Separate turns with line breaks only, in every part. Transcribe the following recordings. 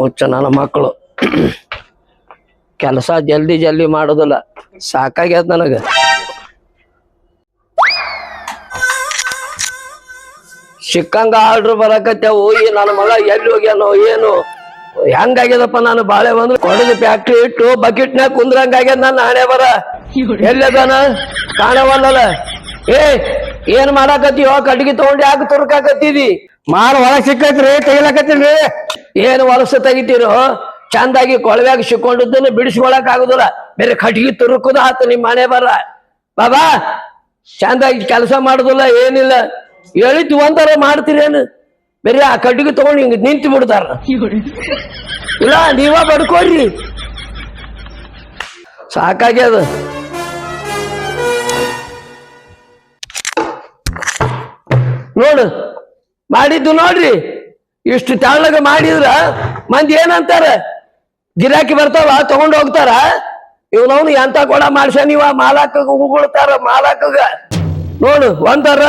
ಹುಚ್ಚ ನನ್ನ ಮಕ್ಕಳು. ಕೆಲಸ ಜಲ್ದಿ ಜಲ್ದಿ ಮಾಡೋದಿಲ್ಲ. ಸಾಕಾಗ್ಯದ ನನಗೆ. ಸಿಕ್ಕಂಗ ಆರ್ಡ್ರ್ ಬರಕತ್ಯಾವು ಈ ನನ್ನ ಮಗ ಎಲ್ಲಿ ಹೋಗ್ಯಾನೋ ಏನು, ಹೆಂಗಾಗ್ಯದಪ್ಪ ನಾನು ಬಾಳೆ ಬಂದು ಕೊಡದ ಫ್ಯಾಕ್ಟ್ರಿ ಇಟ್ಟು ಬಕೆಟ್ನ್ಯಾಗ ಕುಂದ್ರಂಗಾಗ್ಯದ ನನ್ನ ಹಣೆ ಬರ. ಎಲ್ಲದಾನ ಕಾಣವಲ್ಲಲ್ಲ. ಏ, ಏನ್ ಮಾಡಾಕತ್ತೀವ ಕಟ್ಗಿ ತಗೊಂಡು ಯಾಕೆ ತುರ್ಕಾಕತ್ತಿದಿ?
ಮಾಲ್ ಒಳಗ್ ಸಿಕ್ಕೈತ್ರಿ ತೆಗಿಲಕತ್ತೀನ್ರಿ
ಏನು ಹೊಲಸ ತೆಗಿತೀರೋ, ಚಂದಾಗಿ ಕೊಳವ್ಯಾಗ ಸಿಕ್ಕೊಂಡಿದ್ದನ್ನು ಬಿಡಿಸ್ಕೊಳಕ್ ಆಗುದಿಲ್ಲ. ಬೇರೆ ಕಟ್ಗಿ ತುರುಕುದ ಆತು ನಿಮ್ಮ ಮನೆ ಬರ. ಬಾಬಾ, ಚಂದಾಗಿ ಕೆಲಸ ಮಾಡುದಿಲ್ಲ, ಏನಿಲ್ಲ. ಹೇಳಿದ್ದು ಒಂದರ ಮಾಡ್ತೀರೇನು? ಬೇರೆ ಆ ಕಟ್ಟಿಗೆ ತಗೊಂಡು ಹಿಂಗ್ ನಿಂತು ಬಿಡ್ತಾರ. ಇಲ್ಲ, ನೀವ ಬಡ್ಕೊಡ್ರಿ ಸಾಕಾಗ್ಯದ ನೋಡು, ಮಾಡಿದ್ದು ನೋಡ್ರಿ. ಇಷ್ಟು ತೆಳ್ಳಗ ಮಾಡಿದ್ರ ಮಂದಿ ಏನಂತಾರ? ಗಿರಾಕಿ ಬರ್ತಾವ, ತಗೊಂಡ್ ಹೋಗ್ತಾರ? ಇವ್ನವ್ನು ಎಂತ ಕೊಡ ಮಾಡ್ಸ ನೀವ? ಮಾಲಾಕ ಉಗುಳ್ತಾರ ಮಾಲಾಕ ನೋಡು, ಒಂದಾರ.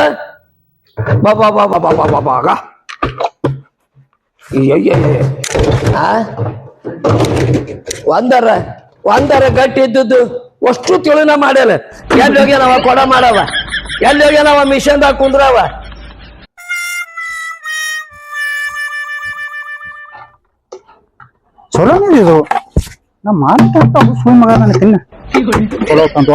ಆ? ಒಂದರ. ಒಂದರ ಗಟ್ಟಿ ಇದ್ದದ್ದು ಅಷ್ಟು ತಿಳುನ ಮಾಡ್ಯಾನ ಎಲ್ಲಿ ಹೋಗ್ಯಾನವ? ಕೊಡ ಮಾಡವ. ಎಲ್ಲಿ ಹೋಗ್ಯಾನವ? ಮಿಷನ್ದಾಗ ಕುಂದ್ರವ.
ಚಲೋ ಇದು. ನಾ ಮಾತಾಡ್ತ ಸುಳ್ಳು ಮಗ ತಿನ್ನ. ಚಲೋ ಅಂತ.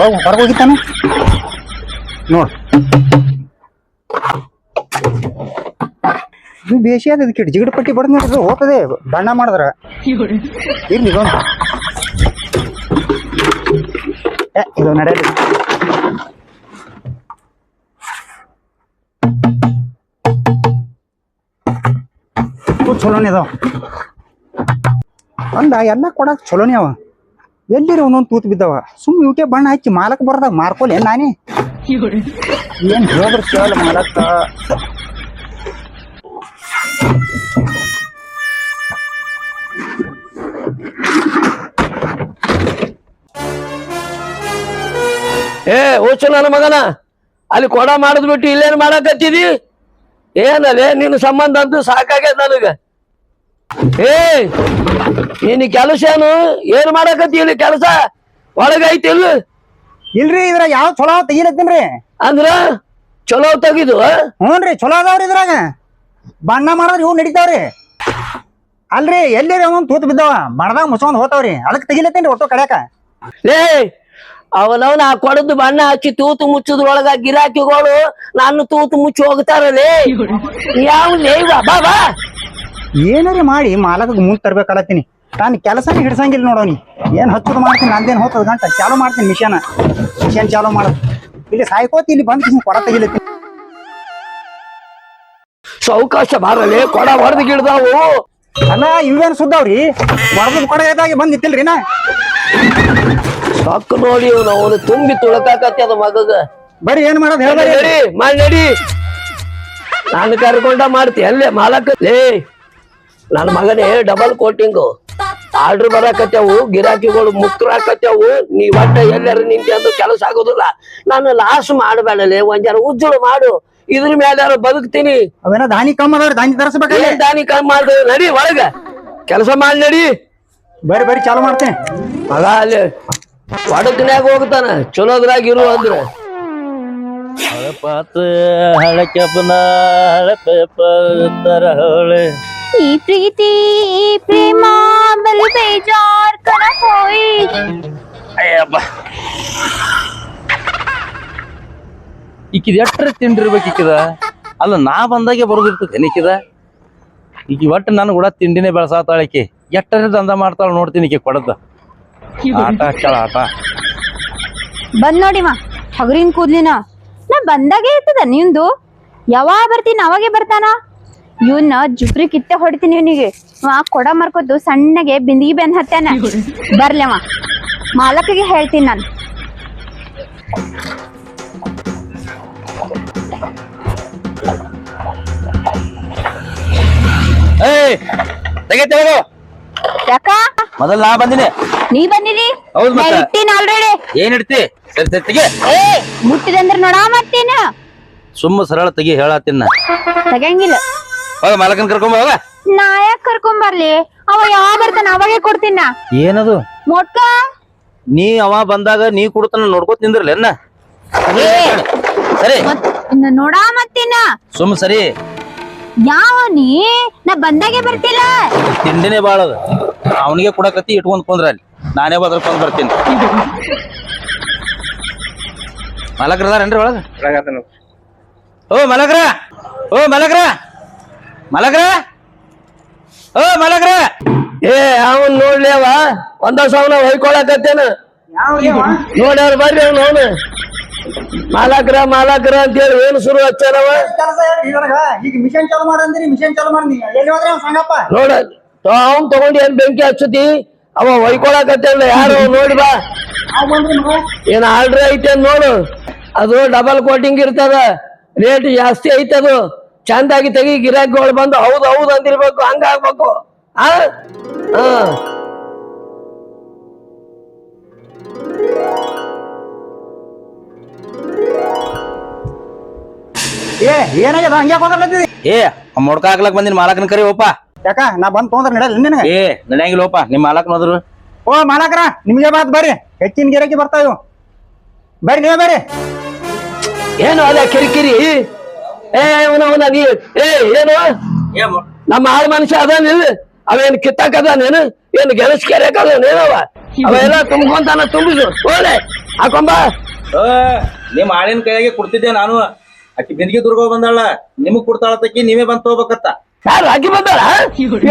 ಇದು ಬೇಸಿ ಆದ ಇದಕ್ಕೆ ಜಿಗಡ್ ಪಟ್ಟಿ ಬಡ್ದು ನೋಡಿದ್ರೆ ಹೋಗ್ತದೆ. ಬಣ್ಣ ಮಾಡಿದ್ರ. ಇರ್ಲಿ ಇದೊಂದು ಏ, ಇದು ನಡೆಯಲಿ ಚಲೋನೇ ಅದಾವ ಅಂದ, ಎಲ್ಲ ಕೊಡಕ್ ಚಲೋನೇ ಅವ. ಎಲ್ಲಿರಿ ಒಂದೊಂದು ತೂತ್ ಬಿದ್ದವ. ಸುಮ್ ಇವಕ್ಕೆ ಬಣ್ಣ ಹಚ್ಚಿ ಮಾಲಕ್ ಬರ್ದಾಗ ಮಾರ್ಕೋಲ್ ಏನ್ ನಾನೇ? ಏನ್ ಹೇಳಿದ್ರು ಕೇಳಲ್ಲ ಮಾಲಕ್ಕ
ಏ, ಓಚು ನನ್ನ ಮಗನ. ಅಲ್ಲಿ ಕೊಡ ಮಾಡಿದ್ ಇಲ್ಲೇನು ಇಲ್ಲೇನ್ ಮಾಡಕತ್ತಿದಿ? ಏನಲ್ಲೇ ನಿನ್ನ ಸಂಬಂಧ ಅಂತೂ ಸಾಕಾಗ್ಯದ ನನಗ. ಏ ನೀನು ಕೆಲಸ ಏನು? ಏನ್ ಮಾಡಕತ್ತಿ ಇಲ್ಲಿ ಕೆಲಸ? ಒಳಗೈತಿ ಇಲ್ಲ?
ಇಲ್ರಿ ಇದ್ರಾಗ ಯಾವ ಚಲೋ ತೆಗಿಲತ್ತೀನ್ರಿ
ಅಂದ್ರ ಚಲೋ ತೆಗಿದು
ಹ್ಞೂನ್ರಿ ಚಲೋ ಅದಾವ್ರಿ ಇದ್ರಾಗ. ಬಣ್ಣ ಮಾಡಿದ್ರೆ ಇವು ನಡೀತಾವ್ರಿ ಅಲ್ರಿ ಎಲ್ಲಿ ಒಂದೊಂದು ತೂತ್ ಬಿದ್ದಾವ? ಬಣ್ಣದಾಗ ಮುಚ್ಕೊಂಡ್ ಹೋತಾವ್ರಿ ಅದಕ್ಕೆ ತೆಗಿಲತ್ತೀನ್ರಿ ಒಟ್ಟು ಕಡ್ಯಾಕ.
ಲೇ ಅವನವನ ಆ ಕೊಡದ್ದು ಬಣ್ಣ ಹಚ್ಚಿ ತೂತು ಮುಚ್ಚದ್ರೊಳಗ ಗಿರಾಕಿಗಳು ನಾನು ತೂತು ಮುಚ್ಚಿ ಹೋಗ್ತಾರಲೇ ಯಾವ ಲೇವ ಬಾ ಬಾ.
ಏನಾರಿ ಮಾಡಿ ಮಾಲಕ ಮುಂದ್ ತರ್ಬೇಕಲ್ಲತ್ತೀನಿ ನಾನು ಕೆಲಸನೇ ಹಿಡ್ಸಂಗಿಲ್ಲ ನೋಡೋನಿ ಏನ್ ಹಚ್ಚೋದು ಮಾಡ್ತೀನಿ ನಂದೇನು ಹೋಗ್ತದ ಗಂಟ? ಚಾಲೂ ಮಾಡ್ತೀನಿ ಮಿಷನ್. ಮಿಷನ್ ಚಾಲು ಮಾಡೋದು ಇಲ್ಲಿ ಸಾಯ್ಕೋತಿ ಇಲ್ಲಿ ಬಂದ್ ಕೊಡ ತೆಗಿಲತ್ತೀನಿ
ಸಾವಕಾಶ ಬಾರಲಿ ಕೊಡ ಹೊಡೆದು ಗಿಡದಾವು.
ಅಲ್ಲ ಇವೇನ್ ಸುದ್ದಾವ್ರಿ? ಹೊಡೆದು ಕೊಡ ಇದಾಗಿ ಬಂದ್ ನಿಂತಿಲ್ರಿ ನಾ?
ಸಾಕು ನೋಡಿ ಅವನು ತುಂಬಿ ತುಳಕಾಕತ್ತಿ ಅದ ಮಗಗ.
ಬರಿ ಏನ್ ಮಾಡೋದು
ಹೇಳಿ ಮಾಡಿ ನಡಿ. ನಾನು ಕರ್ಕೊಂಡ ಮಾಡ್ತಿ ಅಲ್ಲೇ ಮಾಲಕ. ಲೇ ನನ್ನ ಮಗನೇ ಡಬಲ್ ಕೋಟಿಂಗು ಆರ್ಡರ್ ಬರಾಕತ್ಯಾವು ಗಿರಾಕಿಗಳು ಮುಕ್ರಾಕತ್ಯಾವು ನೀ ಒಟ್ಟ ಎಲ್ಲಾರ ನಿಂತಿ ಕೆಲಸ ಆಗೋದಿಲ್ಲ. ನಾನು ಲಾಸ್ ಮಾಡಬೇಡಲೆ ಒಂದ್ಯಾರ ಉಜ್ಜುಳು ಮಾಡು. ಇದ್ರ ಮೇಲೆ ಯಾರು ಬದುಕ್ತೀನಿ.
ಅವೇನೋ ದಾನಿ ಕಮ್ಮ ಅದಾವ್ರಿ ದಾನಿ ತರಸ್ಬೇಕಲ್ಲ?
ದಾನಿ ಕಮ್ಮಿ ಮಾಡು ನಡಿ ಒಳಗ. ಕೆಲಸ ಮಾಡಿ ನಡಿ.
ಬರ್ರಿ ಬರ್ರಿ ಚಾಲು ಮಾಡ್ತೇನೆ.
ಮಗ ಅಲ್ಲಿ ಒಡಕ್ನ್ಯಾಗ ಹೋಗ್ತಾನ ಚಲೋದ್ರಾಗ ಇರು ಅಂದ್ರೆ.
ಹಳೆ ಪಾತ್ರ ಹಳೆ ಕೆಪ್ಪನ ಹಳೆ ಪೇಪರ್ ಹಳೆ.
ಈ ಪ್ರೀತಿ ಈ ಪ್ರೇಮ ಬಲು ಬೇಜಾರ್ ಕಣ ಹೋಯ್.
ಅಯ್ಯಪ್ಪ ಈಕಿದ ಎಟ್ರ ತಿಂಡಿರ್ಬೇಕು ಈಕಿದ? ಅಲ್ಲ ನಾ ಬಂದಾಗೆ ಬರೋದಿರ್ತದೆ ನಿಕ್ಕಿದ ಈಕಿ ಒಟ್ಟು ನನ್ ಕೂಡ ತಿಂಡಿನೇ ಬೆಳ್ಸಾತಾಳ ಈಕಿ. ಎಟ್ಟರ ದಂಧ ಮಾಡ್ತಾಳ ನೋಡ್ತೀನಿ ಈಕಿ ಕೊಡದ. ಆಟ ಹಚ್ಚಾಳ ಆಟ.
ಬಂದ್ ಮಾ ಹಗರಿನ್ ಕೂದ್ಲಿನ. ನಾ ಬಂದಾಗೆ ಇರ್ತದ ನಿಂದು? ಯಾವಾಗ ಬರ್ತೀನಿ ಅವಾಗೆ ಬರ್ತಾನ? ಇವನ್ನ ಜುಬ್ರಿ ಕಿತ್ತೆ ಹೊಡಿತೀನಿ ಇವನಿಗೆ. ಅವ ಕೊಡ ಮರ್ಕೊದ್ದು ಸಣ್ಣಗೆ ಬಿಂದಿಗೆ ಬೆನ್ ಹತ್ತಾನ ಬರ್ಲವ ಮಾಲಕಿಗೆ ಹೇಳ್ತೀನಿ ನಾನು. ಯಾಕ?
ಮೊದಲ್ ನಾ ಬಂದಿನಿ.
ನೀ ಬಂದಿದಿ?
ಹೌದ್ ಮತ್ತೆ.
ಇಟ್ಟಿನ ಆಲ್ರೆಡಿ
ಏನ್ ಇಡ್ತಿ? ಸರಿ ಸರಿ
ಏ ಮುಟ್ಟಿದಂದ್ರ ನೋಡಾ ಮತ್ತೇನ.
ಸುಮ್ಮ ಸರಳ ತೆಗಿ ಹೇಳತ್ತೀನಿ. ತಿನ್ನ
ತಗಂಗಿಲ್ಲ
ಹೋಗ ಮಾಲಕನ್ ಕರ್ಕೊಂಡ್ ಹೋಗ.
ನಾ ಯಾಕೆ ಕರ್ಕೊಂಡ್ ಬರ್ಲಿ? ಅವ ಯಾವಾಗ ಬರ್ತಾನ ಅವಾಗೆ ಕೊಡ್ತೀನ.
ಏನದು?
ಮೊಟ್ಕ?
ನೀ ಅವ ಬಂದಾಗ ನೀ ಕೊಡ್ತಾನ ನೋಡ್ಕೋತ ನಿಂದ್ರಲ್ಲ ಸರಿ
ಮತ್ ಇನ್ನ ನೋಡಾ ಮತ್ತಿನ್ನ.
ಸುಮ್ ಸರಿ.
ಯಾವ ನೀ? ನಾ ಬಂದಾಗೆ ಬರ್ತಿಲ್ಲ.
ತಿಂಡಿನೇ ಬಾಳ ಅದ. ಅವನಿಗೆ ಕೊಡಕತ್ತಿ ಇಟ್ಕೊಂಡ್ ಕುಂದ್ರ ಅಲ್ಲಿ. ನಾನೇ ಬದ್ರಕೊಂಡ್ ಬರ್ತೀನಿ. ಮಲಗ್ರದಾರೇನ್ರಿ ಒಳಗ? ಓ ಮಲಗ್ರ ಓ ಮಲಗ್ರ ಮಲಗ್ರ? ಓ, ಮಲಗ್ರ.
ಏ, ಅವನ್ ನೋಡ್ಲಿ ಅವ. ಒಂದ ಸಾವಿರ ಹೊಯ್ಕೊಳಕತ್ತೇನ. ನೋಡ್ಯಾರ ಬರ್ರಿ ಅವ್ನು ಅವನು. ಮಾಲಕ್ರ ಮಾಲಕ್ರ ಅಂತೇಳಿ ಏನು ಶುರು ಹಚ್ಚಾರವ
ಕೆಲಸ ಈಗ ಮಿಷನ್ ಚಾಲು ಮಾಡಂದ್ರಿ ಮಿಷನ್ ಚಾಲು ಮಾಡಿ ಎಲ್ಲಿ ಸಂಗಪ್ಪ
ನೋಡ ಅವನ್ ತಗೊಂಡು ಏನ್ ಬೆಂಕಿ ಹಚ್ಚತಿ? ಅವ ಹೊಯ್ಕೊಳಕತ್ತೇನ. ಯಾರು ನೋಡಿ ಬಾ. ಏನ್ ಆರ್ಡ್ರ್ ಐತೆ ನೋಡು. ಅದು ಡಬಲ್ ಕೋಟಿಂಗ್ ಇರ್ತದ. ರೇಟ್ ಜಾಸ್ತಿ ಐತದು. ಚಂದಾಗಿ ತೆಗಿ ಗಿರಾಕಿಗಳು ಬಂದು ಹೌದು ಹೌದು ಅಂದಿರ್ಬೇಕು ಹಂಗ ಆಗ್ಬೇಕು ಆ.
ಏ ಏನಾಗ್ಯದ? ಹಂಗ್ಯಾಕ್
ಏ ಮೊಡ್ಕ ಹಾಕ್ಲಕ್ ಬಂದಿನ ಮಾಲಕನ ಕರಿ ಓಪ.
ಯಾಕ ನಾ ಬಂದ್ ತೊಂದ್ರ ನಡೆಯಲ್ಲ ನಿನ್ನ
ಏ ನಡೆಯಂಗಿಲ್ಲಪ್ಪ ನಿಮ್ಮ ಮಾಲಕ್ ನೋದ್ರು
ಓ ಮಾಲಕರ ನಿಮ್ಗೆ ಬಾತ್ ಬರ್ರಿ. ಹೆಚ್ಚಿನ ಗಿರಾಕಿ ಬರ್ತಾವ ಬರ್ರಿ ನೀವೇ ಬರ್ರಿ.
ಏನು ಅದ ಕಿರಿಕಿರಿ? ಏ ಅವನ ಅವನ ನೀ ಏ ಏನು? ನಮ್ಮ ಆಳ್ ಮನುಷ್ಯ ಅದಾನಿಲ್ಲ ಅವೇನ್ ಕಿತ್ತಾಕ್ ಅದಾನೇನು ಏನು? ಗೆಲಸ್ ಕೆರೆಕ್ ಅದಾನೇನವ ಅವೆಲ್ಲ ತುಂಬ್ಕೊಂತಾನ ತುಂಬಿಸು ಓಲೆ ಹಾಕೊಂಬ
ನಿಮ್ ಆಳಿನ ಕೈಯಾಗೆ ಕೊಡ್ತಿದ್ದೆ ನಾನು. ಆಕಿ ಬಿಂದಿಗೆ ದುರ್ಗ ಬಂದಾಳ. ನಿಮಗ್ ಕೊಡ್ತಾಳತಕ್ಕಿ ನೀವೇ ಬಂದ್ ತಗೋಬೇಕತ್ತ.
ಯಾರು ಆಕಿ ಬಂದಾಳ?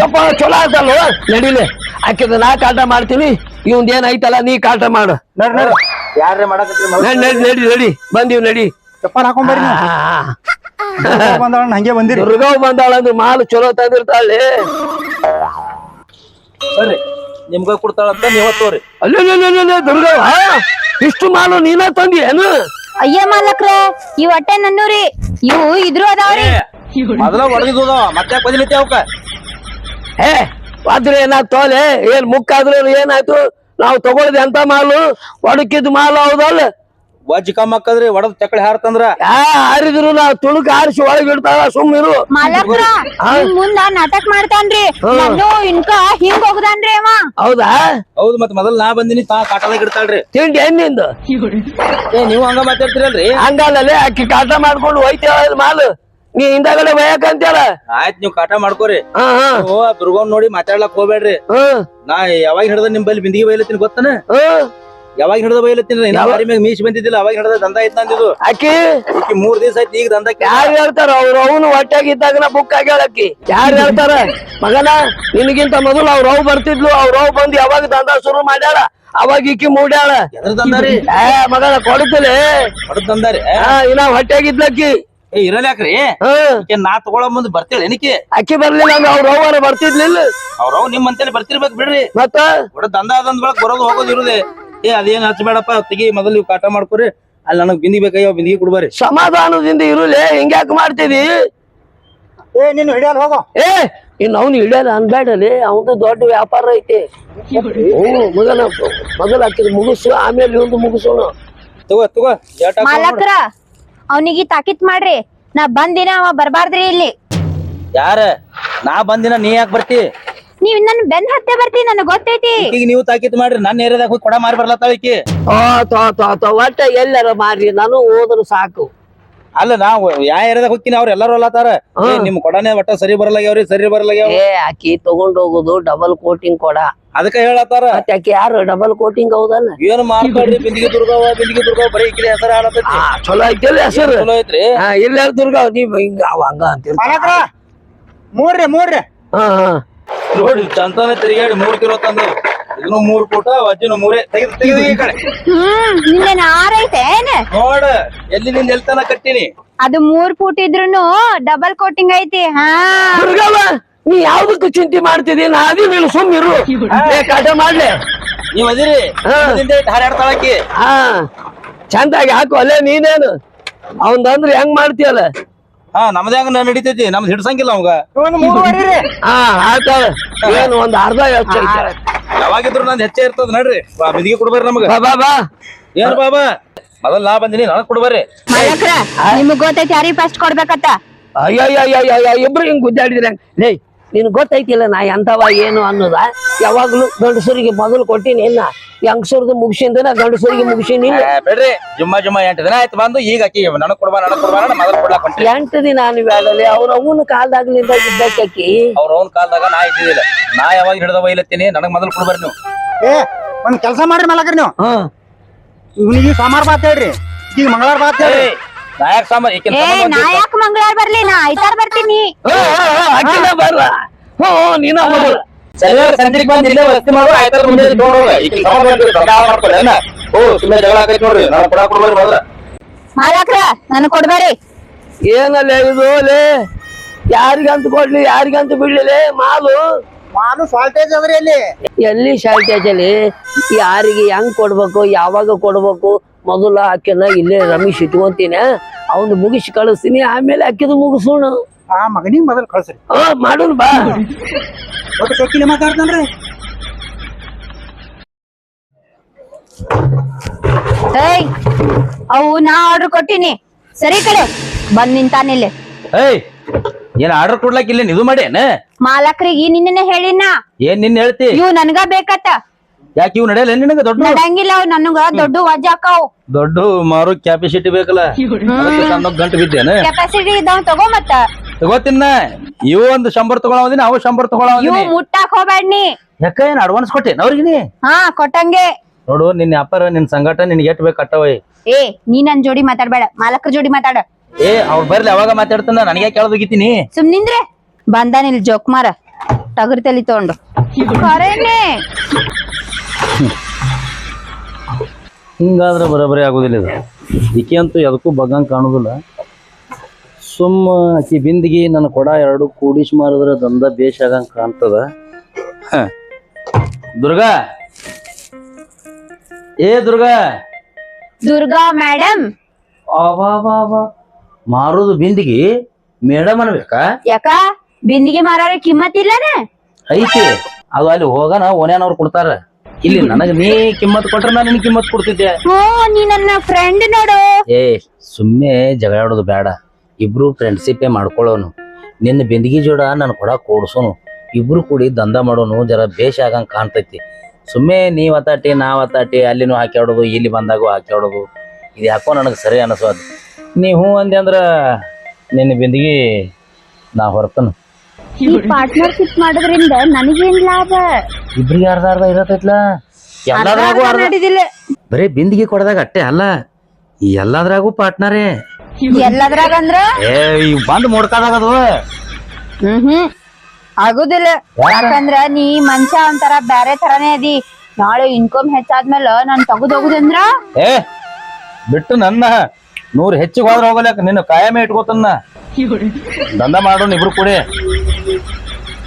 ಯಪ್ಪ ಚಲೋ ಆಯ್ತಲ್ವ ನಡಿಲೆ. ಆಕಿದ ನಾ ಕಾಟ ಮಾಡ್ತೀನಿ. ಇವಂದ್ ಏನ್ ಐತಲ್ಲ ನೀ ಕಾಟ ಮಾಡು.
ನಡಿ ನಡಿ.
ಯಾರೇ
ನಡಿ ನಡಿ ನಡಿ ಬಂದೀವ್ ನಡಿ.
ಚಪ್ಪಲ್. ದುರ್ಗವ್ವ ಬಂದಾಳ ಹಂಗೆ ಬಂದಿರಿ.
ದುರ್ಗವ್ ಬಂದಾಳ ಅಂದ್ರೆ ಮಾಲು ಚಲೋ ತಂದಿರ್ತಾಳೆ.
ಸರಿ ನಿಮ್ಗ ಕೊಡ್ತಾಳಂತ ನೀವ ತೋರಿ
ಅಲ್ಲೇ ದುರ್ಗವ್ವ ಇಷ್ಟು ಮಾಲು ನೀನ ತಂದಿ ಏನು?
ಅಯ್ಯ ಮಾಲಕ್ರ ಇವ್ ಹೊಟ್ಟೆ ನನ್ನೂರಿ. ಇವು ಇದ್ರು ಅದಾವ್ರಿ.
ಮೊದಲ ಹೊಡೆದಿದ್ದು ಮತ್ತೆ ಬದಿಲಿತ್ತೆ ಅವಕ್ಕ?
ಏ ಆದ್ರೆ ಏನಾಯ್ತು ತೋಲೆ ಏನ್ ಮುಕ್ಕಾದ್ರೆ ಏನಾಯ್ತು? ನಾವು ತಗೊಳ್ದೆ ಅಂತ ಮಾಲು ಒಡಕಿದ್ ಮಾಲು ಹೌದಲ್ಲ?
ವಜ್ಜಿ ಕಮ್ಮ ಹಾಕದ್ರಿ ಒಡದ್ ಚಕ್ಕಳಿ ಹಾರ್ತಂದ್ರ?
ಯಾ ಹಾರಿದ್ರು ನಾ ತುಳುಕ್ ಹಾರಿಸಿ ಒಳಗೆ ಇಡ್ತಾರ ಸುಮ್ಮಿರು
ಮಾಲಕ್ರ ಮುಂದ ನಾಟಕ ಮಾಡ್ತಾನ್ರಿ. ನಾನು ಇನ್ಕ ಹಿಂಗ್ ಹೋಗದಾನ್ರಿ ಅವ.
ಹೌದಾ?
ಹೌದು ಮತ್ ಮೊದಲ್ ನಾ ಬಂದಿನಿ ತಾ ಕಾಟದಾಗ ಇಡ್ತಾಳ್ರಿ.
ತಿಂಡಿ ಹೆಣ್ಣಿಂದು
ಏ ನೀವು ಹಂಗ ಮಾತಾಡ್ತಿರಲ್ರಿ?
ಹಂಗಲ್ಲೇ ಅಕ್ಕಿ ಕಾಟ ಮಾಡ್ಕೊಂಡು ಹೋಯ್ತೇವ ಮಾಲ್. ನೀ ಹಿಂದಗಡೆ ಬಯಕಂತೇಳ
ಆಯ್ತ್ ನೀವ್ ಕಾಟ ಮಾಡ್ಕೋರಿ.
ಹಾ ಹಾ.
ಓ ದುರ್ಗವ್ನ ನೋಡಿ ಮಾತಾಡ್ಲಕ್ ಹೋಗ್ಬೇಡ್ರಿ.
ಹಾ.
ನಾ ಯಾವಾಗ ಹಿಡ್ದ ನಿಮ್ ಬಲ್ಲಿ ಬಿಂದಿಗೆ ಬೈಲತ್ತೀನಿ ಗೊತ್ತನ?
ಹ್ಮ್
ಯಾವಾಗ ಹಿಡಿದ ಬೈಲತ್ತೀನಿ ಮ್ಯಾಗ ಮೀಸ್ ಬಂದಿದ್ದಿಲ್ಲ ಅವಾಗ ಹಿಡಿದ ದಂದ ಐತ್ ನಂದಿದ್ದು
ಅಕ್ಕಿ
ಈಕಿ ಮೂರ್ ದಿವಸ ಆಯ್ತು ಈಗ ದಂದ
ಯಾರು ಹೇಳ್ತಾರ? ಅವ್ರ ಅವನು ಹೊಟ್ಟಾಗಿದ್ದಾಗನ ಬುಕ್ ಆಗ್ಯಾಳಕ್ಕಿ ಯಾರು ಹೇಳ್ತಾರ? ಮಗನ ನಿನಗಿಂತ ಮೊದಲು ಅವ್ರ ಅವ್ ಬರ್ತಿದ್ಲು ಅವ್ರ ಅವ್ ಬಂದು ಯಾವಾಗ ದಂಧ ಶುರು ಮಾಡ್ಯಾಳ? ಅವಾಗ ಇಕ್ಕಿ ಮೂಡ್ಯಾಳ. ಏ ಮಗನ ಕೊಡುತ್ತಲೇ ಕೊಡ್ತಂದಾರಿ ಇನ್ನ ಹೊಟ್ಟಾಗಿದ್ಲಕ್ಕಿ
ಏ ಇರಲ್ಯಾಕ್ರಿ ನಾ ತಗೊಳ ಮುಂದ್ ಬರ್ತೇಳಿ ಏನಕ್ಕೆ
ಅಕ್ಕಿ ಬರ್ಲಿಲ್ಲ ಅವ್ರ ಅವ್ರ ಬರ್ತಿದ್ಲಿಲ್ಲ. ಬರ್ತಿದ್ಲಿಲ್ಲ
ಅವ್ರವ್ ನಿಮ್ ಅಂತೇಳಿ ಬರ್ತಿರ್ಬೇಕು ಬಿಡ್ರಿ.
ಮತ್ತ?
ದಂಧ ದಂದ ಅದಂದ್ ಬಳಕ್ ಬರೋದು ಹೋಗೋದು ಇರುದೆ. ಏ ಅದೇನ್ ಹಚ್ಬೇಡಪ್ಪ ತೆಗಿ ಮೊದಲು ನೀವು ಕಾಟ ಮಾಡ್ಕೊರಿ. ಅಲ್ಲಿ ನನಗ್ ಬಿಂದಿ ಬೇಕಾಗ್ಯಾವ ಬಿಂದಿಗೆ ಕೊಡ್ಬಾರಿ.
ಸಮಾಧಾನದಿಂದ ಇರುಲೆ ಹಿಂಗ್ಯಾಕ್ ಮಾಡ್ತಿದಿ?
ಏ ನೀನು ಹಿಡಿಯಲ್ಲ ಹೋಗೋ.
ಏ ಇನ್ನು ಅವ್ನು ಹಿಡಿಯಲ್ಲ ಅನ್ಬೇಡಲಿ ಅವನು ದೊಡ್ಡ ವ್ಯಾಪಾರ ಐತಿ. ಮಗನ ಮಗನ ಮೊದಲ ಹಾಕಿದ್ ಮುಗಿಸು ಆಮೇಲೆ ಇವಂದು ಮುಗಿಸೋಣ.
ತಗೋ ತಗೋ ಜಾಟ
ಮಾಲಕ್ರ ಅವನಿಗೆ ತಾಕಿತ್ ಮಾಡ್ರಿ. ನಾ ಬಂದಿನ ಅವ ಬರ್ಬಾರ್ದ್ರಿ ಇಲ್ಲಿ.
ಯಾರ? ನಾ ಬಂದಿನ ನೀ ಯಾಕೆ ಬರ್ತಿ?
ನೀವ್ ನನ್ ಬೆನ್ ಹತ್ತೆ ಬರ್ತಿ ನನಗ್ ಗೊತ್ತೈತಿ.
ಈಗ ನೀವು ತಾಕಿತ್ ಮಾಡ್ರಿ ನನ್ನ ಏರಿಯಾದಾಗ ಹೋಗಿ ಕೊಡ ಮಾರಿ ಬರ್ಲತ್ತಾಳ ಈಕಿ.
ಆ ತೋ ತೋ ತೋ ಒಟ್ಟ ಎಲ್ಲಾರ ಮಾರಿ ನಾನು ಹೋದ್ರು ಸಾಕು.
ಅಲ್ಲ ನಾವು ಯಾ ಏರಿಯಾದಾಗ ಹೋಗ್ತೀನಿ ಅವ್ರ ಎಲ್ಲಾರು ಅಲ್ಲತ್ತಾರ ನಿಮ್ ಕೊಡನೆ ಒಟ್ಟ ಸರಿ ಬರಲಾಗ್ಯಾವ್ರಿ ಸರಿ ಬರಲಾಗ್ಯಾವ
ಏ ಅಕ್ಕಿ ತಗೊಂಡ್ ಹೋಗುದು ಡಬಲ್ ಕೋಟಿಂಗ್ ಕೊಡ.
ಅದಕ್ಕ ಹೇಳತ್ತಾರ.
ಮತ್ತೆ ಆಕಿ ಯಾರು ಡಬಲ್ ಕೋಟಿಂಗ್ ಹೌದಲ್ಲ
ಏನ್ ಮಾಡ್ಬೇಡ್ರಿ ಬಿಂದಿಗೆ ದುರ್ಗವ ಬಿಂದಿಗೆ ದುರ್ಗವ ಬರೀ ಹೆಸರು ಹಾಳತೈತಿ.
ಆ ಚಲೋ ಐತಿಲ್ಲ ಹೆಸರು.
ಚಲೋ ಐತ್ರಿ.
ಹಾ ಇಲ್ಲ ದುರ್ಗ ನೀವ್ ಹಿಂಗ ಅವ ಹಂಗ ಅಂತೀರ
ಮೂರ್ರಿ ಮೂರ್ರಿ.
ಹಾ ಹಾ.
ನೋಡಿ ಚಂತಾನೆ ತಿರುಗಾಡಿ ಮೂರ್ ಕಿಲೋ ತಂದು ಇದನ್ನು ಮೂರ್ ಕೂಟ ಅಜ್ಜಿನ ಮೂರೇ. ತೆಗೆದು ತೆಗೆದು ಈ ಕಡೆ.
ಹ್ಮ್ ನಿಂದೇನ್ ಆರೈತೆ ಏನ್?
ನೋಡ ಎಲ್ಲಿ ನಿಂದ ಎಲ್ತನ ಕಟ್ಟಿನಿ?
ಅದು ಮೂರ್ ಫೂಟ್ ಇದ್ರುನು ಡಬಲ್ ಕೋಟಿಂಗ್ ಐತಿ ಹಾ.
ದುರ್ಗವ್ವ ನೀ ಯಾವ್ದಕ್ಕೂ ಚಿಂತೆ ಮಾಡ್ತಿದಿ? ನಾ ಅದಿ ನೀನು ಸುಮ್ಮಿರು ಏ ಕಾಟ ಮಾಡ್ಲೆ.
ನೀವ್ ಅದಿರಿ.
ಹಾ.
ಹಾರಾಡ್ತಾಳಕಿ
ಹಾ. ಚಂದಾಗಿ ಹಾಕು ಅಲ್ಲೇ ನೀನೇನು? ಅವಂದಂದ್ರೆ ಹೆಂಗ್ ಮಾಡ್ತೀಯಲ್ಲ?
ಹಾ ಹಂಗ ಹೆಂಗ ನಡೀತೈತಿ ನಮ್ದು ಹಿಡ್ಸಂಗಿಲ್ಲ ಅವಾಗ.
ಒಂದು ಮೂರುವರೆ ರೀ.
ಹಾ ಆಯ್ತಾಳ ಏನು ಒಂದ್ ಅರ್ಧ ಹೆಚ್ಚು ಐತೆ.
ಯಾವಾಗಿದ್ರು ನಂದ್ ಹೆಚ್ಚೆ ಇರ್ತದ ನಡ್ರಿ ಬಾ ಬಿದಿಗೆ ಕೊಡ್ಬಾರ್ರಿ ನಮಗ.
ಬಾ ಬಾ ಬಾ.
ಏನ್ ಬಾಬಾ ಮೊದಲ್ ನಾ ಬಂದಿನಿ ನನಗ್ ಕೊಡ್ಬಾರ್ರಿ
ಮಾಲಕ್ರ ನಿಮಗ್ ಗೊತ್ತೈತಿ ಯಾರಿಗೆ ಫಸ್ಟ್ ಕೊಡ್ಬೇಕತ್ತ
ಅಯ್ಯಯ್ಯಯ್ಯಯ್ಯ ಇಬ್ರು ಹಿಂಗ್ ಗುದ್ದಾಡಿದ್ರೆ ಹೆಂಗ್ ಲೇ ನಿನ್ ಗೊತ್ತೈತಿಲ್ಲ ನಾ ಎಂತವ ಏನು ಅನ್ನೋದ? ಯಾವಾಗ್ಲೂ ಗಂಡಸರಿಗೆ ಮೊದಲು ಕೊಟ್ಟಿನಿ ಇನ್ನ ಹೆಂಗಸರ್ದು ಮುಗಿಸಿಂದ ಗಂಡಸರಿಗೆ ಮುಗಿಸಿನಿ.
ಬಿಡ್ರಿ ಜುಮ್ಮ ಜುಮ್ಮ ಎಂಟು ದಿನ ಆಯ್ತು ಬಂದು ಈಗ ಅಕ್ಕಿ ನನಗ್ ಕೊಡ್ಬಾ ನನಗ್ ಕೊಡ್ಬಾರ ಮೊದಲು ಕೊಡ್ಲಾಕ
ಎಂಟು ದಿನ ಅವ್ರ ಅವನ ಕಾಲದಾಗ್ಲಿಂದ ಇದ್ದಕ್ಕೆ
ಅವ್ರ ಅವನ್ ಕಾಲದಾಗ ನಾ ಇದ್ದಿದ್ದಿಲ್ಲ. ನಾ ಯಾವಾಗ ಹಿಡ್ದ ಒಯ್ಲತ್ತೀನಿ ನನಗ್ ಮೊದಲು ಕೊಡ್ಬಾರ ನೀವು.
ಏ ಒಂದ್ ಕೆಲಸ ಮಾಡ್ರಿ ಮಲಕ್ರಿ ನೀವು. ಇವನಿಗೆ ಸೋಮವಾರ ಬಾತ್ ಹೇಳ್ರಿ. ಈಗ ಮಂಗಳವಾರ ಬಾತ್ ಹೇಳ್ರಿ.
ಏಯ್, ನಾ ಯಾಕೆ ಸಾಂಬಾರ್.
ಯಾಕೆ ಮಂಗಳವಾರ ಬರ್ಲಿ? ನಾ ಐತಾರ ಬರ್ತೀನಿ.
ಬರ್ಲ? ಹ್ಞೂ ನೀನ
ಸಂಜೆಗ್ ಬಂದ್ ಇಲ್ಲೇ ವಸ್ತಿ ಮಾಡು ಆಯ್ತಾರ ಮುಂದೆ ಇಟ್ಕೊಂಡ್ ಹೋಗ. ಈಕಿನ ಸಂಬಂಧ ಬಂದಿತ್ತು, ಜಗಳ ಮಾಡ್ಕೊಳ್ಳಿ ಅಣ್ಣ ಓ ಸುಮ್ಮನೆ ಜಗಳ ಆಗೈತಿ ನೋಡ್ರಿ ನಾನು ಕೊಡಾಕ್ ಕೊಡ್ಬಾರ್ರಿ ಮೊದಲ.
ಮಾಲಕ್ರ ನನ್ ಕೊಡ್ಬೇಡಿ
ಏನಲ್ಲ ಇದು ಲೇ? ಯಾರಿಗಂತ ಕೊಡ್ಲಿ ಯಾರಿಗಂತ ಬಿಡ್ಲಿ ಮಾಲು?
ಮಾಲು ಶಾರ್ಟೇಜ್ ಅದ್ರಿ ಅಲ್ಲಿ.
ಎಲ್ಲಿ ಶಾರ್ಟೇಜ್ ಅಲ್ಲಿ? ಯಾರಿಗೆ ಹೆಂಗ್ ಕೊಡ್ಬೇಕು ಯಾವಾಗ ಕೊಡ್ಬೇಕು? ಮೊದಲು ಆಕೆನ ಇಲ್ಲೇ ರಮೇಶ್ ಇಟ್ಕೊಂತೀನಿ. ಅವನು ಮುಗಿಸಿ ಕಳಿಸ್ತೀನಿ ಆಮೇಲೆ ಅಕ್ಕಿದು ಮುಗಿಸೋಣ.
ಆ ಮಗನಿಗೆ ಮೊದಲು ಕಳ್ಸ್ರಿ.
ಹಾ ಮಾಡೋಣ ಬಾ.
ಒಟ್ಟು ಸೊಕ್ಕಿಲಿ ಮಾತಾಡ್ತಾನ್ರಿ?
ಏಯ್ ಅವು ನಾ ಆರ್ಡರ್ ಕೊಟ್ಟಿನಿ. ಸರಿ ಕಡೆ ಬಂದ್ ನಿಂತಾನಿಲ್ಲಿ
ಏಯ್ ಏನ್ ಆರ್ಡರ್ ಕೊಡ್ಲಾಕ ಇಲ್ಲ ಇದು ಮಾಡೇನ?
ಮಾಲಕ್ರಿಗೆ ನಿನ್ನೆ ಹೇಳಿನ.
ಏನ್ ನಿನ್ ಹೇಳ್ತಿ?
ಇವ್ ನನ್ಗ ಬೇಕತ್ತ.
ಯಾಕೆ ಇವ್ ನಡೆಯಲ್ಲ? ನಿನಗ ದೊಡ್ಡ
ನಡಂಗಿಲ್ಲ ಅವ್ ನನಗ ದೊಡ್ಡ ವಜಾಕಾವ್
ದೊಡ್ಡ ಮಾರು ಕ್ಯಾಪಿಸಿಟಿ ಬೇಕಲ್ಲ? ಅದಕ್ಕೆ ಸಣ್ಣ ಗಂಟು ಬಿದ್ದೇನ?
ಕೆಪಾಸಿಟಿ ಇದಾವ್ ತಗೋ ಮತ್ತ.
ತಗೋತಿನ್ನ ಇವು ಒಂದು ಶಂಬರ್ ತಗೊಳವದಿನ ಅವು ಶಂಬರ್
ಇವ್
ಇವು
ಮುಟ್ಟಾಕ್ ಹೋಗ್ಬೇಡ್ನಿ.
ಯಾಕ ಏನ್ ಅಡ್ವಾನ್ಸ್ ಕೊಟ್ಟೇನ ಅವ್ರಿಗೆ
ಹಾ ಕೊಟ್ಟಂಗೆ.
ನೋಡು ನಿನ್ನ ವ್ಯಾಪಾರ ನಿನ್ ಸಂಘಟ ನಿನ್ಗೆ ಎಟ್ ಬೇಕು ಕಟ್ಟವಯ್
ಏ ನೀ ನನ್ ಜೋಡಿ ಮಾತಾಡ್ಬೇಡ ಮಾಲಕ್ರ ಜೋಡಿ ಮಾತಾಡ.
ಏ ಅವ್ರು ಬರ್ಲಿ ಅವಾಗ ಮಾತಾಡ್ತಾನ? ನನಗೆ ಕೇಳದೋಗಿತೀನಿ
ಸುಮ್ ನಿಂದ್ರೆ. ಜೋಕ್ ಜೋಕ್ಮಾರ ಟಗರ್ ತಲಿ ತಗೊಂಡು.
ಹಿಂಗಾದ್ರೆ ಬರೋಬರಿ ಆಗೋದಿಲ್ಲ ಇದು. ಈಕೆ ಅಂತೂ ಎದಕ್ಕೂ ಬಗ್ಗಂಗ್ ಕಾಣುದಿಲ್ಲ. ಸುಮ್ಮ ಆಕಿ ಬಿಂದಿಗೆ ನನ್ನ ಕೊಡ ಎರಡು ಕೂಡಿಸ್ ಮಾರಿದ್ರೆ ದಂದ ಬೇಷ್ ಆಗಂಗ್ ಕಾಣ್ತದ. ಹ. ದುರ್ಗಾ. ಏ ದುರ್ಗಾ.
ದುರ್ಗಾ ಮೇಡಮ್
ಬಾ ಮಾರೋದು ಬಿಂದಿಗೆ ಮೇಡಮ್ ಅನ್ಬೇಕಾ?
ಯಾಕ? ಬಿಂದಿಗೆ ಮಾರಾರ ಕಿಮ್ಮತ್ ಇಲ್ಲನ?
ಐತಿ. ಅದು ಅಲ್ಲಿ ಹೋಗನ ಓನ್ಯಾನವ್ರು ಕೊಡ್ತಾರ. ಇಲ್ಲಿ ನನಗ ನೀ ಕಿಮ್ಮತ್ ಕೊಟ್ರೆ ನಾನು ನಿನ್ ಕಿಮ್ಮತ್ ಕೊಡ್ತಿದ್ದೆ.
ಹ್ಞೂ ನೀ ನನ್ನ ಫ್ರೆಂಡ್ ನೋಡು.
ಏ ಸುಮ್ಮನೆ ಜಗಳಾಡೋದು ಬೇಡ ಇಬ್ರು ಫ್ರೆಂಡ್ಶಿಪ್ಪೇ ಮಾಡ್ಕೊಳ್ಳೋನು. ನಿನ್ನ ಬಿಂದಿಗೆ ಜೋಡ ನಾನು ಕೊಡ ಕೂಡ್ಸೋನು. ಇಬ್ರು ಕೂಡಿ ದಂಧ ಮಾಡೋನು ಜರ ಬೇಷ್ ಆಗಂಗೆ ಕಾಣ್ತೈತಿ. ಸುಮ್ಮನೆ ನೀವು ಅತಾಟಿ ನಾವು ಅತಾಟಿ ಅಲ್ಲಿನೂ ಹಾಕ್ಯಾಡೋದು ಇಲ್ಲಿ ಬಂದಾಗೂ ಹಾಕ್ಯಾಡೋದು ಇದು ಯಾಕೋ ನನಗೆ ಸರಿ ಅನಿಸೋದು ನೀ ಹ್ಞೂ ಅಂದೆ ಅಂದ್ರೆ ನಿನ್ನ ಬಿಂದಿಗೆ ನಾ ಹೊರತನು.
ಈ ಪಾರ್ಟ್ನರ್ಶಿಪ್ ಮಾಡೋದ್ರಿಂದ ನನಗೇನ್ ಲಾಭ?
ಇಬ್ರಿಗೆ ಅರ್ಧ ಅರ್ಧ ಇರತೈತ್ಲ. ಎಲ್ಲಾದ್ರಾಗೂ ಅರ್ಧ ಬರೀ ಬಿಂದಿಗೆ ಕೊಡದಾಗ ಅಟ್ಟೆ ಅಲ್ಲ. ಎಲ್ಲಾದ್ರಾಗೂ ಪಾರ್ಟ್ನರೇ
ಎಲ್ಲದ್ರಾಗ ಅಂದ್ರ?
ಏ ಈಗ ಬಂದು ಮುಡ್ಕಾದಾಗ ಅದು
ಹ್ಮ್ ಹ್ಮ್. ಆಗುದಿಲ್ಲ. ಯಾಕಂದ್ರ ನೀ ಮನುಷ್ಯ ಒಂಥರ ಬ್ಯಾರೆ ತರಾನೇ ಅದಿ. ನಾಳೆ ಇನ್ಕಮ್ ಹೆಚ್ಚಾದ್ಮೇಲೆ ನಾನ್ ತಗದೋಗುದಂದ್ರ
ಏ ಬಿಟ್ಟು ನನ್ನ ನೂರ್ ಹೆಚ್ಚಿಗೆ ಹೋದ್ರ ಹೋಗಲಕ್ಕ ನಿನ್ನ ಕಾಯಮೇ ಇಟ್ಕೋತನ್ನ. ದಂಧ ಮಾಡೋಣ ಇಬ್ರು ಕೂಡಿ.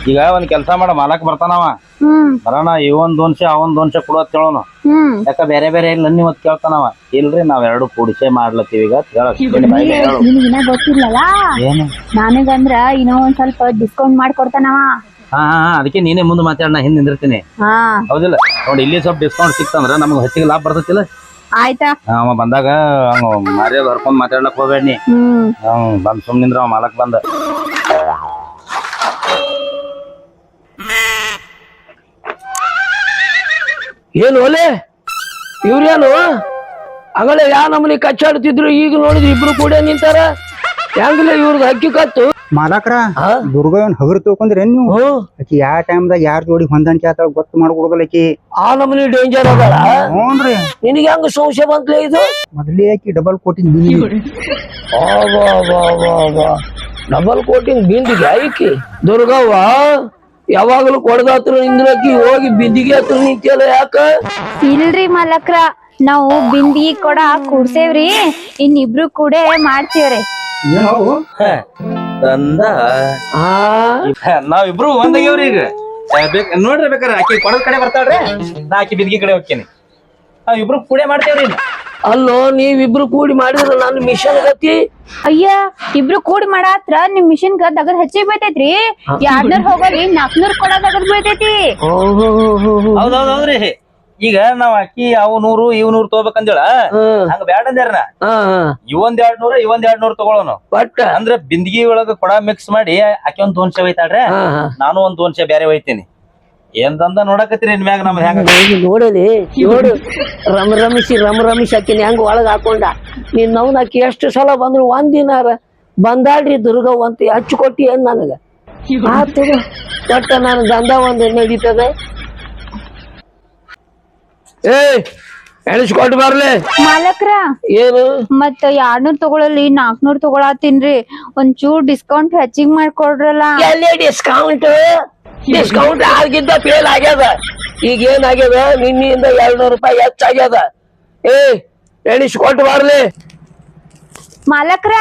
ಈಗ ಒಂದ್ ಕೆಲಸ ಮಾಡ ಮಾಲಕ್ ಬರ್ತಾನವ
ಹ್ಮ್.
ಬರೋಣ ಇವೊಂದ್ ದೋನ್ಸೆ ಅವನ್ ದೋನ್ಸೆ ಕೊಡೋತ್ ಕೇಳೋನು
ಹ್ಮ್.
ಯಾಕ ಬೇರೆ ಬೇರೆ ಇಲ್ಲ ನೀವ್ ಕೇಳ್ತಾನವ ಇಲ್ರಿ ನಾವ್ ಎರಡು ಕೂಡಿಸೆ ಮಾಡ್ಲತ್ತೀವಿ ಈಗ
ನಿನಗಿನ ಗೊತ್ತಿಲ್ಲಲ್ಲ?
ಏನು?
ನನಗಂದ್ರ ಇನ್ನೂ ಒಂದ್ ಸ್ವಲ್ಪ ಡಿಸ್ಕೌಂಟ್ ಮಾಡ್ಕೊಡ್ತಾನವ
ಹಾ ಹಾ ಹಾ ಅದಕ್ಕೆ ನೀನೇ ಮುಂದೆ ಮಾತಾಡೋಣ ನಾ ಹಿಂದ್ ನಿಂದಿರ್ತೀನಿ.
ಹಾ.
ಹೌದಿಲ್ಲ? ನೋಡಿ ಇಲ್ಲಿ ಸ್ವಲ್ಪ ಡಿಸ್ಕೌಂಟ್ ಸಿಕ್ತಂದ್ರ ನಮ್ಗೆ ಹೆಚ್ಚಿಗೆ ಲಾಭ ಬರ್ತೈತಿಲ್ಲ
ಆಯ್ತಾ?
ಅವ ಬಂದಾಗ ಅವ ಮಾರಿಯೋದು ಹರ್ಕೊಂಡ್ ಮಾತಾಡಕ್ ಹೋಗ್ಬೇಡಿ ನೀ. ಬಂದ್ ಸುಮ್ನಿಂದ್ರ ಅವ ಮಾಲಕ್ ಬಂದ.
ಏನು ಒಲೆ? ಇವ್ರೇನು? ಅಗಳೇ ಯಾ ನಮ್ಮನಿ ಕಚ್ಚಾಡ್ತಿದ್ರು? ಈಗ ನೋಡಿದ್ರೆ ಇಬ್ರು ಕೂಡ ನಿಂತಾರ. ಹೆಂಗ್ಲೆ ಇವ್ರದ್ದು ಹಕ್ಕಿ ಕತ್ತು?
ಮಾಲಕ್ರ ದುರ್ಗವನ್ ಹಗರ್ ತಿಳ್ಕೊಂಡ್ರಿ ನೀವು? ಆಕಿ ಯಾವ ಟೈಮ್ದಾಗ ಯಾರ ಜೋಡಿ ಹೊಂದಾಣಿಕೆ ಆತ ಗೊತ್ತು ಮಾಡ್ಕೊಡೋದಲ್ಲ ಆಕಿ.
ಆ ನಮ್ಮನಿ ಡೇಂಜರ್ ಅದಾಳ?
ಹ್ಞೂನ್ರಿ.
ನಿನಗೆ ಹೆಂಗ್ ಸಂಶಯ ಬಂತ್ಲೆ ಇದು?
ಮೊದಲೇ ಆಕಿ ಡಬಲ್ ಕೋಟಿಂಗ್ ಬಿಂದಿ.
ಡಬಲ್ ಕೋಟಿಂಗ್ ಬಿಂದಿಗೆ ಐಕಿ ದುರ್ಗವ್ವ? ಯಾವಾಗಲೂ ಕೊಡದಾತ್ರ ನಿಂದ್ರಕಿ ಹೋಗಿ ಬಿಂದಿಗೆ ಹತ್ರ ನಿಂತಿಯಲ್ಲ ಯಾಕ?
ಇಲ್ರಿ ಮಲಕ್ರ ನಾವು ಬಿಂದಿಗೆ ಕೊಡ ಕೂಡ್ಸೇವ್ರಿ. ಇನ್ನಿಬ್ರು ಕೂಡ ಮಾಡ್ತೀವ್ರಿ.
ನಾವಿಬ್ರು ಒಂದಾಗ್ಯವ್ರಿ ಈಗ. ನೋಡ್ರಿ ಬೇಕಾರೆ ಆಕಿ ಕೊಡದ ಕಡೆ ಬರ್ತಾಳ್ರಿ? ನಾ ಆಕಿ ಬಿದ್ಗಿ ಕಡೆ ಹೋಗ್ತೀನಿ. ನಾವ್ ಇಬ್ರು ಕೂಡ ಮಾಡ್ತೇವ್ರಿ.
ಅಲ್ಲೋ ನೀವಿಬ್ರು ಕೂಡಿ ಮಾಡಿದ್ರ ನಾನು ಮಿಷನ್ ಗತಿ?
ಅಯ್ಯ ಇಬ್ರು ಕೂಡಿ ಮಾಡಾತ್ರ ನಿಮ್ ಮಿಷನ್ ಗ ದಗದ್ ಹೆಚ್ಚಿಗೆ ಬೀಳ್ತೈತ್ರಿ? ಎರಡ್ನೂರ್ ಹೋಗೋರಿ ನಾಲ್ಕನೂರ್ ಕೊಡ ದಗದ್ ಬೀಳ್ತೈತಿ.
ಹೌದ್ ಹೌದ್ ಹೌದ್ರಿ ಈಗ ನಾವ್ ಅಕ್ಕಿ ಅವ್ ನೂರು ಇವ್ ನೂರು ತಗೋಬೇಕಂದೇಳ
ಹ್ಮ್
ಹಂಗ ಬ್ಯಾಡ
ಅಂದ್ರ
ಇವಂದ್ ಎರಡ್ ನೂರ ಇವೊಂದ್ ಎರಡ್ ನೂರ್ ತಗೊಳೋನು.
ಒಟ್ಟ?
ಅಂದ್ರ ಬಿಂದಿಗಿ ಒಳಗ ಕೊಡ ಮಿಕ್ಸ್ ಮಾಡಿ ಅಕ್ಕಿ ಒಂದ್ ದೋನ್ಶೆ ಒಯ್ತಾಳ್ರೆ ನಾನು ಒಂದ್ ದೋನ್ಶೆ ಬ್ಯಾರೆ ಒಯ್ತೀನಿ. ಏನ್ ದಂದ ನೋಡಕತ್ತೀರಿ ಇನ್ ಮ್ಯಾಗ ನಮ್ದು ಹೆಂಗ
ನೋಡಲಿ ನೋಡು. ರಮ ರಮಿಸಿ ರಮ ರಮಿಸಿ ಆಕಿನ ಹೆಂಗ್ ಒಳಗ ಹಾಕೊಂಡ. ನೀನ್ ನವ್ನ ಆಕಿ ಎಷ್ಟು ಸಲ ಬಂದ್ರು ಒಂದಿನಾರ ದಿನಾರ ಬಂದಾಳ್ರಿ ದುರ್ಗ ಅಂತ ಹಚ್ಚು ಕೊಟ್ಟಿ ಏನ್ ನನಗ? ಆತು ಒಟ್ಟ ನಾನು ದಂಧ ಒಂದ್ ನಡೀತದೆ. ಏ ಎಣಿಸ್ಕೊಟ್ಟು ಬರ್ಲಿ.
ಮಾಲಕ್ರ
ಏನು?
ಮತ್ತ ಎರಡ್ನೂರ್ ತಗೊಳಲಿ ನಾಲ್ಕನೂರ್ ತಗೊಳತೀನ್ರಿ ಒಂಚೂರ್ ಡಿಸ್ಕೌಂಟ್ ಹೆಚ್ಚಿಗ್ ಮಾಡ್ಕೊಡ್ರಲ್ಲ.
ಎಲ್ಲಿ ಡಿಸ್ಕೌಂಟ್ ಡಿಸ್ಕೌಂಟ್ ಆಗಿದ್ದ ಫೇಲ್ ಆಗ್ಯದ. ಈಗ ಏನಾಗ್ಯದ ನಿನ್ನಿಂದ ಎರಡ್ನೂರು ರೂಪಾಯಿ ಹೆಚ್ಚಾಗ್ಯದ. ಏ ಎಣಿಸ್ಕೊಟ್ಟು ಬರ್ಲಿ.
ಮಾಲಕ್ರ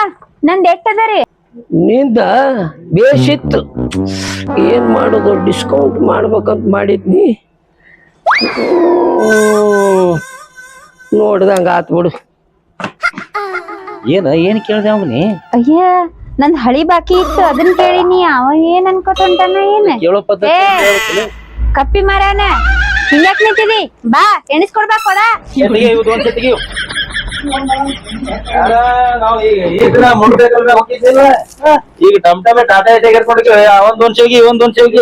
ನಂದ್ ಎಟ್ಟದರಿ?
ನಿಂದ ಬೇಸಿತ್ತು ಏನ್ ಮಾಡೋದು? ಡಿಸ್ಕೌಂಟ್ ಮಾಡ್ಬೇಕಂತ ಮಾಡಿದ್ನಿ. ನೋಡ್ದಂಗ ಆತ್ ಬಿಡು.
ಏನ ಏನ್ ಕೇಳ್ದೆ ಅವನಿ
ಅಯ್ಯ ನಂದ್ ಹಳಿ ಬಾಕಿ ಇತ್ತು ಅದನ್ ಕೇಳಿನಿ ಅವ ಏನ್ ಅನ್ಕೋತಂತಾನ ಏನ್?
ಕೇಳೋ
ಏ. ಕಪ್ಪಿ ಮರನ ಹಿಂಗ್ಯಾಕ್ ನಿಂತಿದಿ? ಬಾ ಎಣಿಸ್ಕೊಡ್ಬಾ ಕೊಡ
ತೆಗಿಯೋ, ಇವು. ದೋನ್ಸೆ ತೆಗಿಯೋ. ಅಲ್ಲ, ನಾವ್ ಈಗ ನಾ ಟಮ್ ಟಮೆ ಟಾಟಾ ಐಟಿ ಕೊಡ್ತೀವಿ ಅವನ್ ದೋನ್ಸೆ ಹೋಗಿ ಇವನ್ ದೋನ್ಸೆ ಹೋಗಿ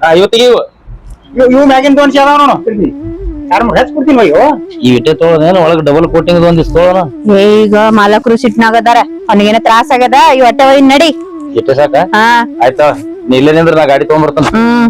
ಹಾ ಇವ್. ತೆಗಿಯು
ಇವ್ ಇವ್ ಮ್ಯಾಗಿನ ದೋನ್ಸಿ ಅದಾವ ನೋಡು. ಯಾರು ಹೆಚ್ಚಿಬಿಡ್ತೀನಿ ಅಯ್ಯೋ
ಈ ಇಟ್ಟೆ ತೊಗೊಳೋದೇನು ಒಳಗ್ ಡಬಲ್ ಕೋಟಿಂಗ್ ಒಂದಿಷ್ಟು ತೊಗೊಳೋಣ.
ಈಗ ಮಾಲಕರು ಸಿಟ್ನಾಗದಾರ ಅವನಿಗೇನ ತ್ರಾಸ ಆಗ್ಯದ ಈ ಹೊಟ್ಟೆ ನಡಿ.
ಇಟ್ಟೆ ಸಾಕ?
ಹಾ.
ಆಯ್ತಾ? ನೀ ಇಲ್ಲೇ ನಿಂದ್ರ ನಾ ಗಾಡಿ ತಗೊಂಡ್ಬರ್ತಾನ
ಹ್ಮ್.